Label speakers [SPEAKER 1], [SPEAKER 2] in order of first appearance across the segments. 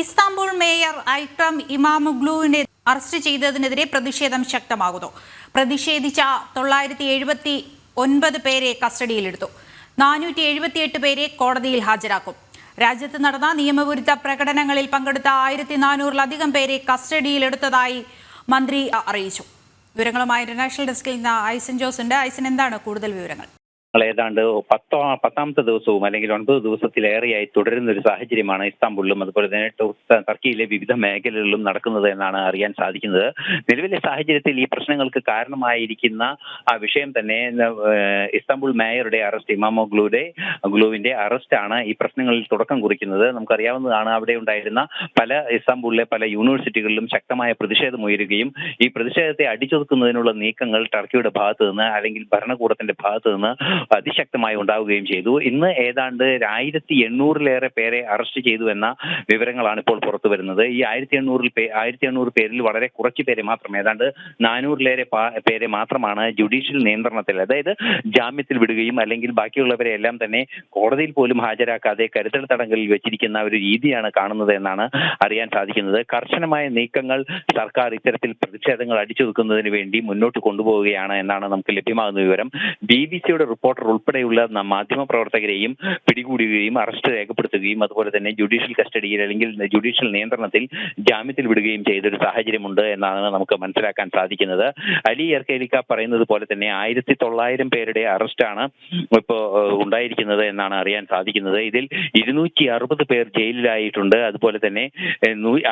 [SPEAKER 1] Istanbul mayor Ekrem ഇമാമുഗ്ലുവിനെ arrest ചെയ്തതിനെതിരെ പ്രതിഷേധം ശക്തമാകുന്നു. പ്രതിഷേധിച്ച തൊള്ളായിരത്തി എഴുപത്തി ഒൻപത് പേരെ കസ്റ്റഡിയിലെടുത്തു. നാനൂറ്റി എഴുപത്തിയെട്ട് പേരെ കോടതിയിൽ ഹാജരാക്കും. രാജ്യത്ത് നടന്ന നിയമവിരുദ്ധ പ്രകടനങ്ങളിൽ പങ്കെടുത്ത ആയിരത്തി നാനൂറിലധികം പേരെ കസ്റ്റഡിയിലെടുത്തതായി മന്ത്രി അറിയിച്ചു. വിവരങ്ങളുമായി ഇന്റർനാഷണൽ ഡെസ്കിൽ നിന്ന് ഐസൻ ജോസ് ഉണ്ട്. ഐസൻ എന്താണ് കൂടുതൽ വിവരങ്ങൾ?
[SPEAKER 2] ഏതാണ്ട് പത്തോ പത്താമത്തെ ദിവസവും അല്ലെങ്കിൽ ഒൻപത് ദിവസത്തിലേറെയായി തുടരുന്ന ഒരു സാഹചര്യമാണ് ഇസ്താംബുളിലും അതുപോലെ തന്നെ ടർക്കിയിലെ വിവിധ മേഖലകളിലും നടക്കുന്നത് എന്നാണ് അറിയാൻ സാധിക്കുന്നത്. നിലവിലെ സാഹചര്യത്തിൽ ഈ പ്രശ്നങ്ങൾക്ക് കാരണമായിരിക്കുന്ന ആ വിഷയം തന്നെ ഇസ്താംബുൾ മേയറുടെ അറസ്റ്റ് ഇമാമോ ഗ്ലൂടെ ഗ്ലൂവിന്റെ അറസ്റ്റ് ആണ് ഈ പ്രശ്നങ്ങളിൽ തുടക്കം കുറിക്കുന്നത്. നമുക്കറിയാവുന്നതാണ് അവിടെ ഉണ്ടായിരുന്ന പല ഇസ്താംബുളിലെ പല യൂണിവേഴ്സിറ്റികളിലും ശക്തമായ പ്രതിഷേധം ഉയരുകയും ഈ പ്രതിഷേധത്തെ അടിച്ചൊതുക്കുന്നതിനുള്ള നീക്കങ്ങൾ ടർക്കിയുടെ ഭാഗത്ത് നിന്ന് അല്ലെങ്കിൽ ഭരണകൂടത്തിന്റെ ഭാഗത്ത് നിന്ന് അതിശക്തമായി ഉണ്ടാവുകയും ചെയ്തു. ഇന്ന് ഏതാണ്ട് ആയിരത്തി എണ്ണൂറിലേറെ പേരെ അറസ്റ്റ് ചെയ്തു എന്ന വിവരങ്ങളാണ് ഇപ്പോൾ പുറത്തു വരുന്നത്. ഈ ആയിരത്തി എണ്ണൂറിൽ ആയിരത്തി എണ്ണൂറ് പേരിൽ വളരെ കുറച്ച് പേരെ മാത്രം ഏതാണ്ട് നാനൂറിലേറെ പേരെ മാത്രമാണ് ജുഡീഷ്യൽ നിയന്ത്രണത്തിൽ അതായത് ജാമ്യത്തിൽ വിടുകയും അല്ലെങ്കിൽ ബാക്കിയുള്ളവരെ എല്ലാം തന്നെ കോടതിയിൽ പോലും ഹാജരാക്കാതെ കരുതൽ തടങ്കലിൽ വെച്ചിരിക്കുന്ന ഒരു രീതിയാണ് കാണുന്നത് എന്നാണ് അറിയാൻ സാധിക്കുന്നത്. കർശനമായ നീക്കങ്ങൾ സർക്കാർ ഇത്തരത്തിൽ പ്രതിഷേധങ്ങൾ അടിച്ചൊതുക്കുന്നതിന് വേണ്ടി മുന്നോട്ട് കൊണ്ടുപോവുകയാണ് എന്നാണ് നമുക്ക് ലഭ്യമാകുന്ന വിവരം. ബി ബി സിയുടെ റിപ്പോർട്ടർ ഉൾപ്പെടെയുള്ള മാധ്യമ പ്രവർത്തകരെയും പിടികൂടുകയും അറസ്റ്റ് രേഖപ്പെടുത്തുകയും അതുപോലെ തന്നെ ജുഡീഷ്യൽ കസ്റ്റഡിയിൽ അല്ലെങ്കിൽ ജുഡീഷ്യൽ നിയന്ത്രണത്തിൽ ജാമ്യത്തിൽ വിടുകയും ചെയ്തൊരു സാഹചര്യമുണ്ട് എന്നാണ് നമുക്ക് മനസ്സിലാക്കാൻ സാധിക്കുന്നത്. അലി എർക്കേലിക്ക പറയുന്നത് പോലെ തന്നെ ആയിരത്തി തൊള്ളായിരം പേരുടെ അറസ്റ്റാണ് ഇപ്പോൾ ഉണ്ടായിരിക്കുന്നത് എന്നാണ് അറിയാൻ സാധിക്കുന്നത്. ഇതിൽ ഇരുന്നൂറ്റി അറുപത് പേർ ജയിലിലായിട്ടുണ്ട്. അതുപോലെ തന്നെ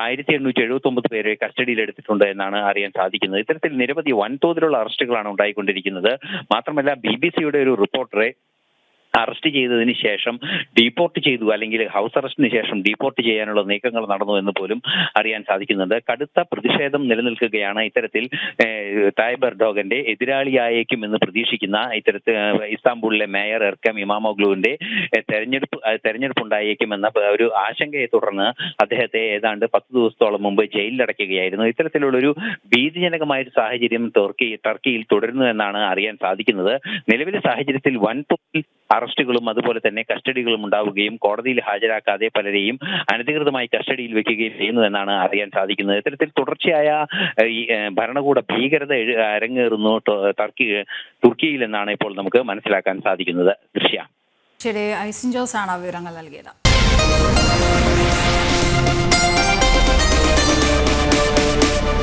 [SPEAKER 2] ആയിരത്തി എണ്ണൂറ്റി എഴുപത്തി ഒമ്പത് പേരെ കസ്റ്റഡിയിൽ എടുത്തിട്ടുണ്ട് എന്നാണ് അറിയാൻ സാധിക്കുന്നത്. ഇത്തരത്തിൽ നിരവധി വൻതോതിലുള്ള അറസ്റ്റുകളാണ് ഉണ്ടായിക്കൊണ്ടിരിക്കുന്നത്. മാത്രമല്ല ബി ബി സിയുടെ ഒരു reporter eh? അറസ്റ്റ് ചെയ്തതിന് ശേഷം ഡീപ്പോർട്ട് ചെയ്തു അല്ലെങ്കിൽ ഹൗസ് അറസ്റ്റിന് ശേഷം ഡീപ്പോർട്ട് ചെയ്യാനുള്ള നീക്കങ്ങൾ നടന്നു എന്ന് പോലും അറിയാൻ സാധിക്കുന്നുണ്ട്. കടുത്ത പ്രതിഷേധം നിലനിൽക്കുകയാണ് ഇത്തരത്തിൽ തായ് ബർഡോഗന്റെ എതിരാളിയായേക്കും എന്ന് പ്രതീക്ഷിക്കുന്ന ഇത്തരത്തിൽ ഇസ്താംബൂളിലെ മേയർ എർക്കം ഇമാമോഗ്ലുവിന്റെ തെരഞ്ഞെടുപ്പ് തെരഞ്ഞെടുപ്പ് ഉണ്ടായേക്കും എന്ന ഒരു ആശങ്കയെ തുടർന്ന് അദ്ദേഹത്തെ ഏതാണ്ട് പത്ത് ദിവസത്തോളം മുമ്പ് ജയിലിലടയ്ക്കുകയായിരുന്നു. ഇത്തരത്തിലുള്ള ഒരു ഭീതിജനകമായ ഒരു സാഹചര്യം ടർക്കി ടർക്കിയിൽ തുടരുന്നു എന്നാണ് അറിയാൻ സാധിക്കുന്നത്. നിലവിലെ സാഹചര്യത്തിൽ വൻതോതിൽ അറസ്റ്റുകളും അതുപോലെ തന്നെ കസ്റ്റഡികളും ഉണ്ടാവുകയും കോടതിയിൽ ഹാജരാക്കാതെ പലരെയും അനധികൃതമായി കസ്റ്റഡിയിൽ വെക്കുകയും ചെയ്യുന്നതെന്നാണ് അറിയാൻ സാധിക്കുന്നത്. ഇത്തരത്തിൽ തുടർച്ചയായ ഈ ഭരണകൂട ഭീകരത അരങ്ങേറുന്നു ടർക്കി തുർക്കിയിൽ എന്നാണ് ഇപ്പോൾ നമുക്ക് മനസ്സിലാക്കാൻ സാധിക്കുന്നത്. ദൃശ്യ.
[SPEAKER 1] ശരി ഐസിൻ ജോസ് ആണ് വിവരങ്ങൾ നൽകിയത്.